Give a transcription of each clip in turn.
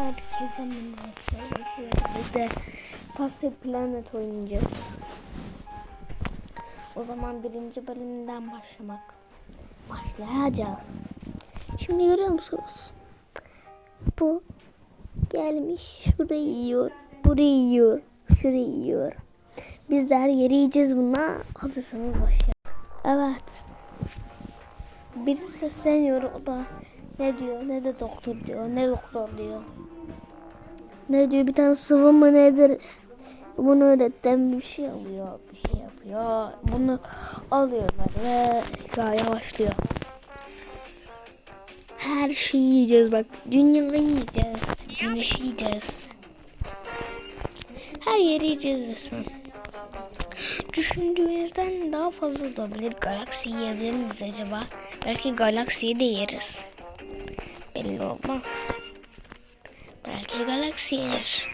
Herkese merhaba. Biz de Puzzle Planet oynayacağız. O zaman birinci bölümden başlamak. Başlayacağız. Şimdi görüyor musunuz? Bu gelmiş şurayı yiyor. Burayı yiyor. Şurayı yiyor. Biz de her yeri yiyeceğiz buna. Hazırsanız başlayalım. Evet. Birisi sesleniyor o da ne diyor ne de doktor diyor ne doktor diyor. Ne diyor bir tane sıvı mı nedir bunu öğretten bir şey alıyor bir şey yapıyor bunu alıyorlar ve hikaye başlıyor. Her şeyi yiyeceğiz bak dünyayı yiyeceğiz güneşi yiyeceğiz. Her yeri yiyeceğiz resmen. Düşündüğünüzden daha fazla olabilir. Galaksi yiyebilir miyiz acaba? Belki galaksiyi de yeriz. Belli olmaz. Belki galaksi yenir.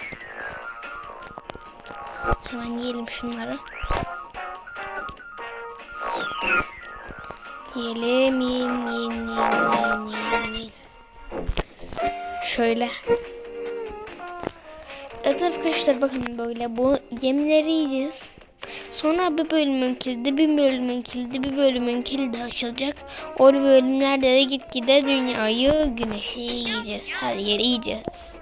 Hemen yiyelim şunları. Yiyelim, yiyin, yiyin, yiyin, yiyin, yiyin, yiyin. Şöyle. Evet arkadaşlar bakın böyle bu yemleri yiyeceğiz. Sonra bir bölümün kilidi, bir bölümün kilidi, bir bölümün kilidi açılacak. O bölümlerde de gitgide dünyayı, güneşi yiyeceğiz. Her yeri yiyeceğiz.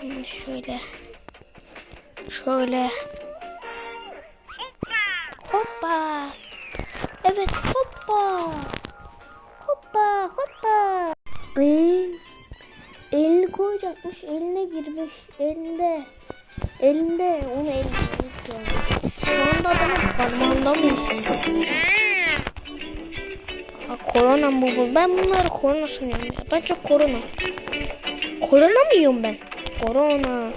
Hemen şöyle. Şöyle. Hoppa. Evet hoppa. Hoppa hoppa. Ee, elini koyacakmış. Eline girmiş. Elinde. Elinde. Onu yani. Şu anda adamın parmağında mıyız? Ha, korona mı bu? Ben bunları korona sanıyorum ya. Ben çok korona. Korona mı yiyorum ben? Korona.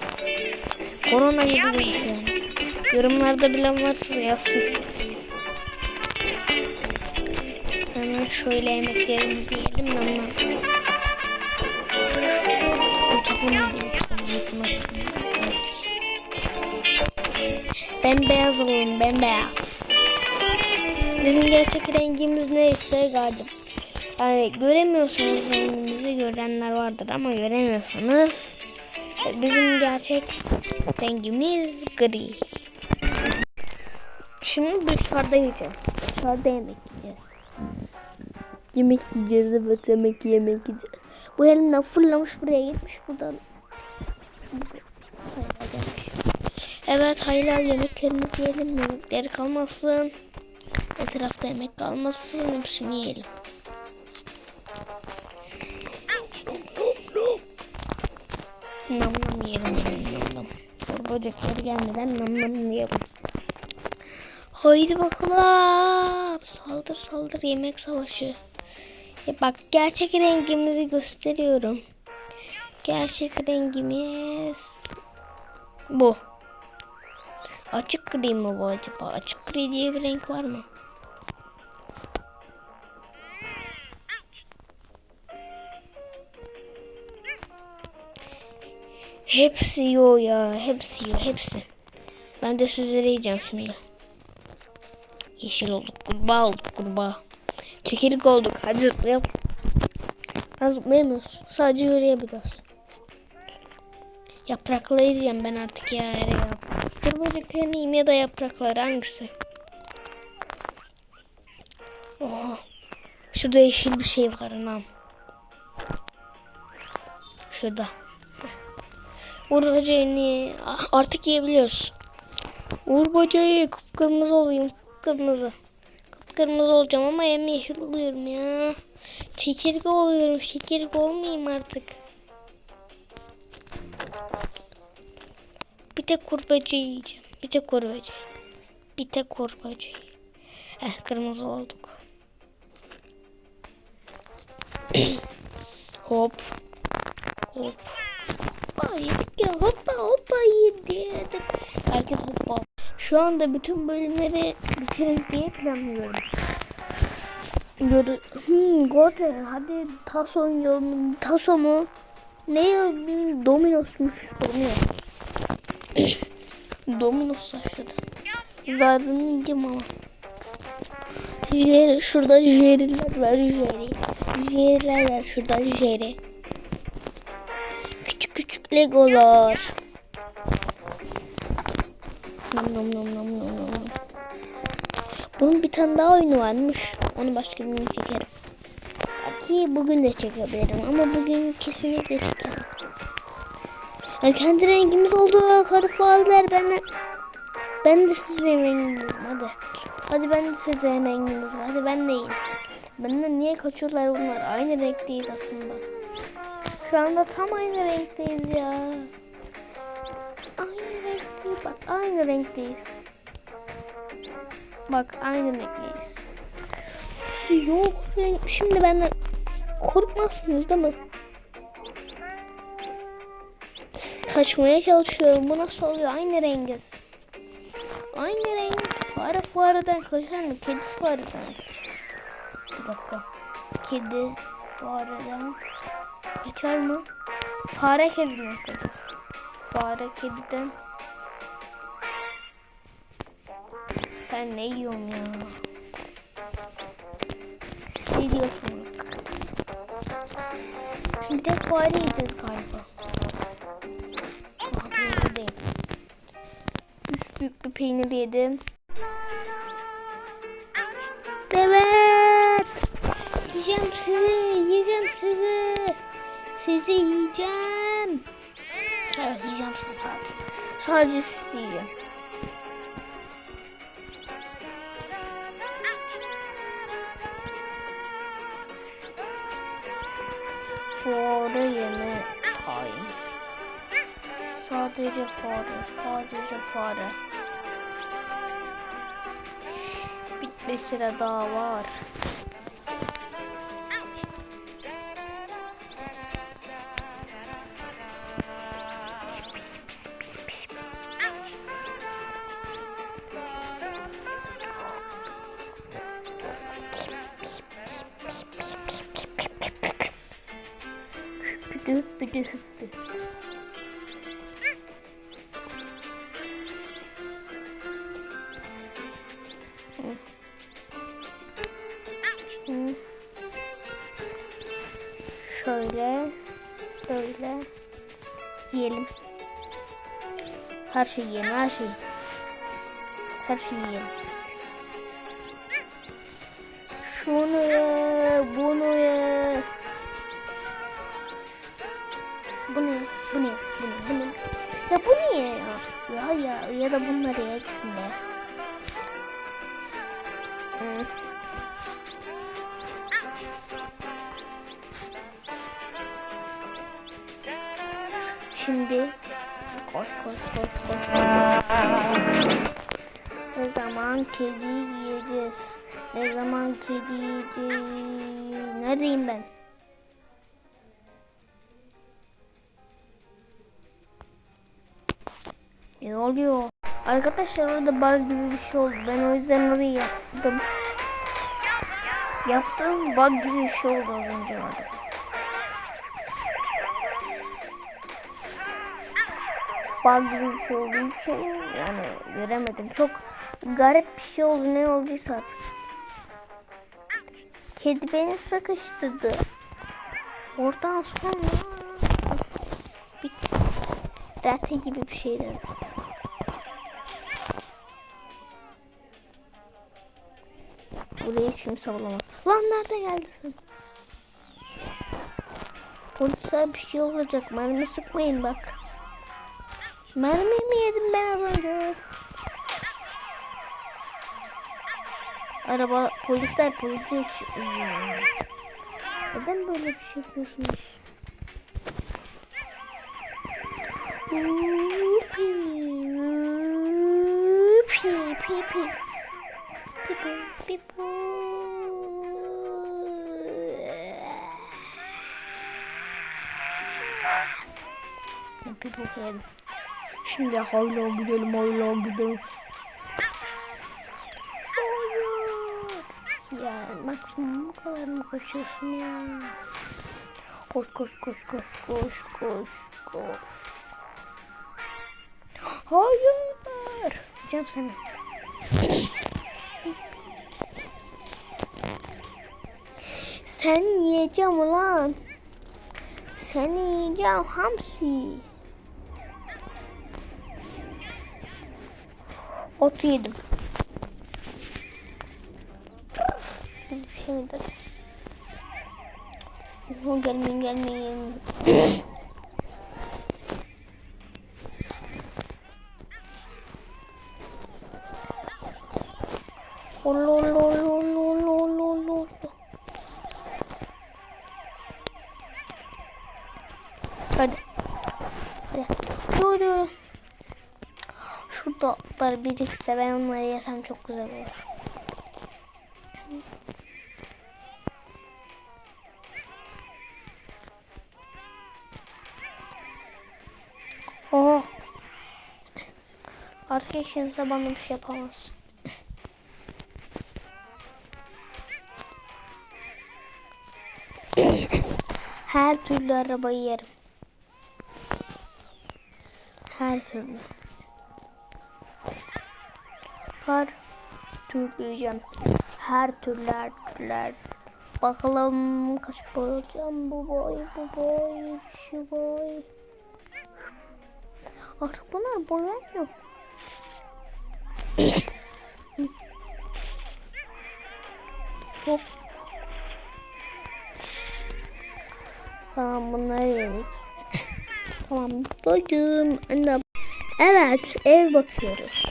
Korona gibi gözüküyor. Yorumlarda bilen varsa yazsın. Hemen şöyle yemeklerimizi yiyelim. Nam Bembeyaz olun, bembeyaz. Bizim gerçek rengimiz neyse gardım. Yani göremiyorsunuz rengimizi görenler vardır ama göremiyorsanız bizim gerçek rengimiz gri. Şimdi dışarıda yiyeceğiz. Dışarıda yemek yiyeceğiz. Yemek yiyeceğiz evet yemek yemek yiyeceğiz. Bu elimden fırlamış buraya gitmiş buradan. Evet hayırlı yemeklerimizi yiyelim. Yemekleri kalmasın. Etrafta yemek kalmasın. Hepsini yiyelim. Nam nam yiyelim. Nam nam. Böcekler gelmeden nam nam yiyelim. Haydi bakalım. Saldır saldır yemek savaşı. Ya bak gerçek rengimizi gösteriyorum. Gerçek rengimiz bu. Açık gri mi bu acaba? Açık gri diye bir renk var mı? Hepsi yiyor ya. Hepsi yiyor. Hepsi. Ben de sizlere yiyeceğim şimdi. Yeşil olduk. Kurbağa olduk. Kurbağa. Çekirdek olduk. Hadi zıplayalım. Ben zıplayamıyoruz. Sadece yürüyebiliyoruz. Yaprakları yiyeceğim ben artık ya. ya. Dur böceklerini yiyeyim ya da yaprakları hangisi? Oha. Şurada yeşil bir şey var anam. Şurada. Uğur böceğini artık yiyebiliyoruz. Uğur böceği kıpkırmızı olayım. Kıpkırmızı. Kıpkırmızı olacağım ama yemyeşil oluyorum ya. Çekirge oluyorum. Çekirge olmayayım artık. Bir tek kurbacayı yiyeceğim. Bir tek kurbacayı. Bir tek kurbacayı. Eh kırmızı olduk. Hop. Hop. Hoppa yedik ya. Hoppa hoppa yedik. Herkes hoppa. Şu anda bütün bölümleri bitiririz diye planlıyorum. Göre hmm, Gorte hadi taso. Taso mu? Ne ya? Dominos'muş. Dominos. Dominos başladı. Zarını yiyeceğim ama. Jerry şurada Jerry'ler var Jerry. Jerry'ler var şurada Jerry. Küçük küçük legolar. Nom nom nom nom nom nom. Bunun bir tane daha oyunu varmış. Onu başka bir gün çekerim. Belki bugün de çekebilirim ama bugün kesinlikle çekerim. Yani kendi rengimiz oldu. Karı fareler ben ben de sizin renginizim hadi. Hadi ben de sizin renginizim. Hadi ben de iyiyim. Benden niye kaçıyorlar bunlar? Aynı renkteyiz aslında. Şu anda tam aynı renkteyiz ya. Aynı renkteyiz. Bak aynı renkteyiz. Bak aynı renkteyiz. Yok renk. Şimdi benden korkmazsınız değil mi? Kaçmaya çalışıyorum. Bu nasıl oluyor? Aynı rengiz. Aynı renk. Fare fareden kaçar mı? Kedi fareden. Bir dakika. Kedi fareden kaçar mı? Fare kediden kaçar. Fare kediden. Ben ne yiyorum ya? Ne diyorsun artık? Bir de fare yiyeceğiz galiba. Büyük bir peynir yedim. Evet. Yiyeceğim sizi. Yiyeceğim sizi. Sizi yiyeceğim. Evet yiyeceğim sizi sadece. Sadece sizi yiyeceğim. Fare yeme time. Sadece fare, sadece fare. Bir sıra daha var. Hüppüdü hüppüdü hüppü. Her şeyi yiyelim, her şeyi. Her şeyi yiyelim. Şunu ye, bunu ye. Bu ne? Bu ne? Bu ne? Bu ne? Ya bu niye ya? Ya ya ya da bunları ye de. Şimdi koş koş koş. Ne zaman kedi yiyeceğiz? Ne zaman kedi yiyeceğiz? Neredeyim ben? Ne oluyor? Arkadaşlar orada bug gibi bir şey oldu. Ben o yüzden orayı yaptım. Yaptım bug gibi bir şey oldu az önce orada. Bug gibi bir şey olduğu için yani göremedim. Çok garip bir şey oldu ne olduysa artık. Kedi beni sıkıştırdı. Oradan sonra bir rate gibi bir şeyler. Buraya hiç kimse olamaz. Lan nerede geldin sen? Polisler bir şey olacak. Mermi sıkmayın bak. Mermi mi yedim ben az önce? Araba polisler polise yetişiyor. Neden böyle bir şey yapıyorsunuz? Pi pi Şimdi hayla gidelim hayla gidelim. Ya maksimum bu kadar mı koşuyorsun ya? Koş koş koş koş koş koş koş. Hayır. Gideceğim seni. Seni yiyeceğim ulan. Seni yiyeceğim hamsi. Otu yedim. Şimdi o gelmeyin gelmeyin. Oh, Hadi. Hadi. Dur dur. Şurada otlar birikse ben onları yesem çok güzel olur. Oha. Artık kimse bana bir şey yapamaz. Her türlü arabayı yerim. Her türlü. Her türlü yiyeceğim. Her türlü. her- Bakalım kaç boy bu boy bu boy şu boy. Artık bunlar boyanmıyor. Hop. Tamam bunları yedik. Tamam doydum. Evet ev bakıyoruz.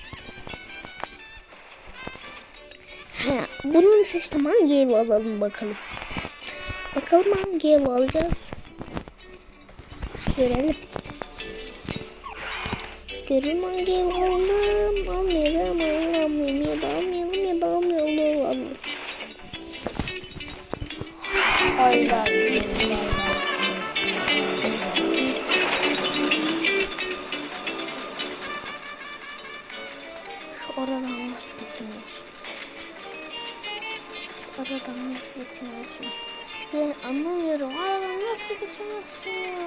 Ha, bunun seçtim hangi evi alalım bakalım. Bakalım hangi evi alacağız. Görelim. Görelim hangi evi alalım. Almayalım, almayalım, ya da almayalım, ya da almayalım, alalım. Allah Şu Şu aradan nasıl geçemiyorsun? Ben anlamıyorum. Aradan nasıl geçemezsin ya?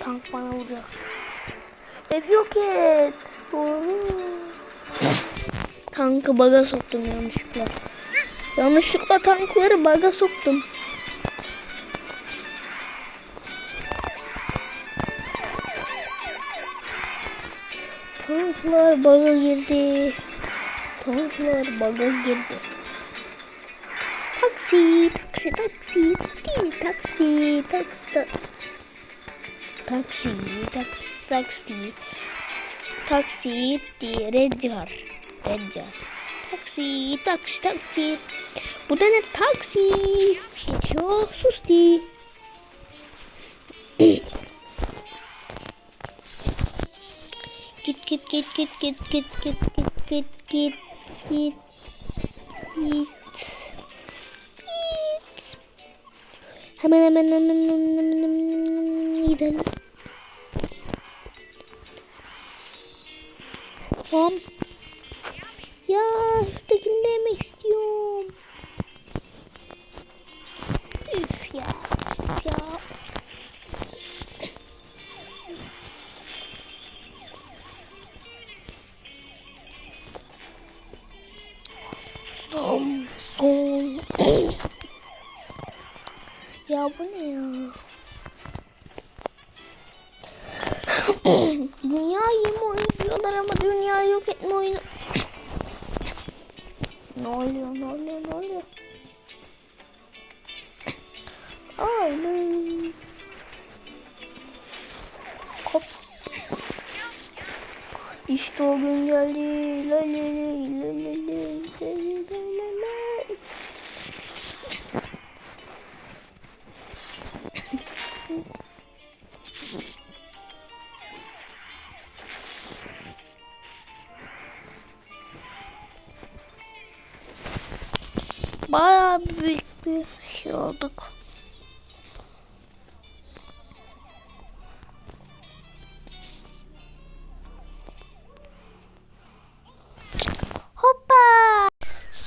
Tank bana vuracak. Ev yok et. Tankı baga soktum yanlışlıkla. Yanlışlıkla tankları baga soktum. Tanklar baga girdi. Tanklar baga girdi. Taksi, taksi, taksi, di, taksi, taksi, ta taksi, taksi, taksi, taksi, di, Redcar, Redcar. Taksi, taksi, taksi. Bu da ne taksi? Geçiyor, susti. Git git git git git git git git git git git git git Hemen hemen hemen hemen hemen gidelim. Tamam. Ya Hop. İşte o gün geldi. La la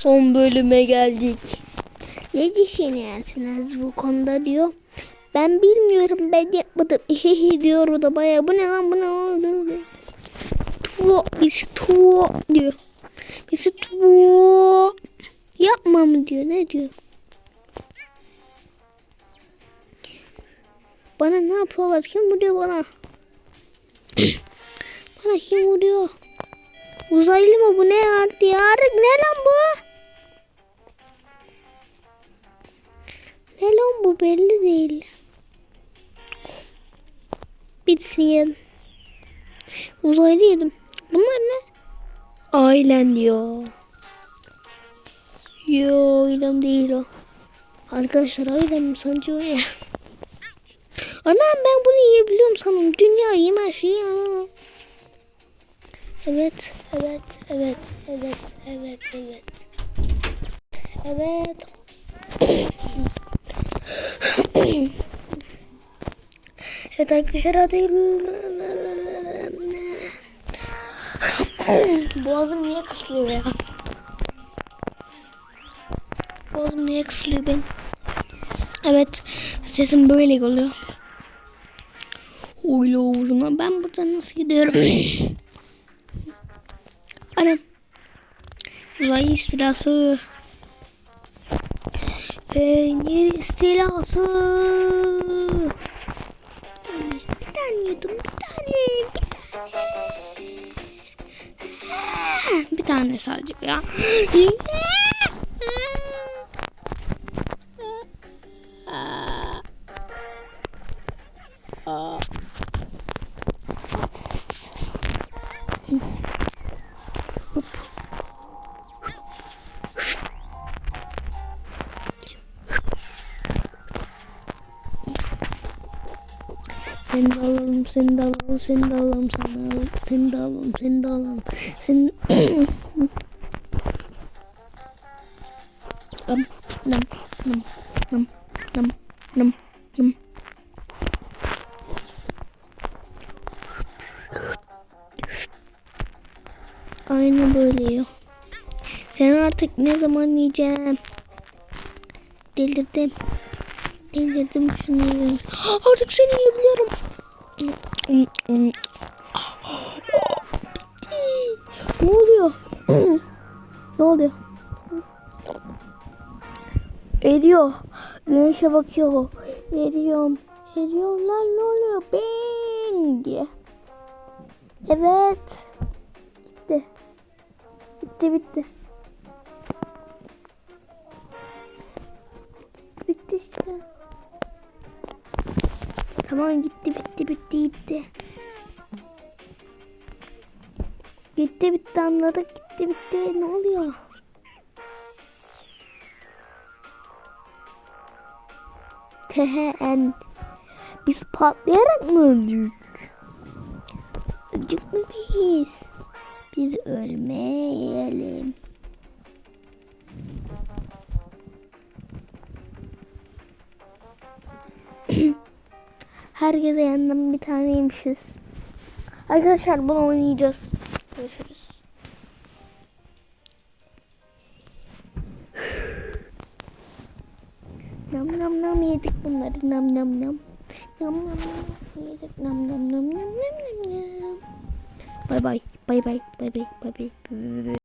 Son bölüme geldik. Ne düşünüyorsunuz bu konuda diyor. Ben bilmiyorum ben yapmadım. Hehe diyor o da bayağı bu ne lan bu ne diyor. Tuvo birisi tuvo diyor. Birisi tuvo Yapma mı diyor ne diyor? Bana ne yapıyorlar? Kim vuruyor bana? bana kim vuruyor? Uzaylı mı bu ne yarık ne lan belli değil. Bitsin yedim. Uzaylı yedim. Bunlar ne? Ailen diyor. Yo ailem değil o. Arkadaşlar ailem sanıyor ya. Anam ben bunu yiyebiliyorum sanırım. Dünya yiyeyim her şeyi anam. Evet, evet, evet, evet, evet, evet. Evet. evet arkadaşlar hadi. Boğazım niye kısılıyor ya? Boğazım niye kısılıyor benim? Evet, sesim böyle oluyor. Öyle uğruna ben buradan nasıl gidiyorum? Anam. Uzay istilası. Peynir istilası. Bir tane yudum, bir tane, bir tane. Bir tane sadece ya. alalım, seni de alalım, alalım, seni de alalım, seni de alalım. Seni... Nam, nam, nam, nam, nam, nam, nam. Aynı böyle yiyor. Sen artık ne zaman yiyeceğim? Delirdim. Delirdim şunu. Artık seni yiyebiliyorum. Ne oluyor? ne oluyor? Eriyor. Güneşe bakıyor. Eriyorum. Eriyorlar ne oluyor? Bing. Evet. Gitti. Bitti bitti. Bitti işte. Tamam gitti bitti bitti gitti. Gitti bitti anladık gitti bitti ne oluyor? Tehen. Biz patlayarak mı öldük? Öldük mü biz? Biz ölmeyelim. Herkese yandan bir taneymişiz. Arkadaşlar bunu oynayacağız. Görüşürüz. Nam nam nam yedik bunları nam nam nam. Nam nam nam yedik nam nam nam nam nam nam nam. Bay bay bay bay bay bay bay bay.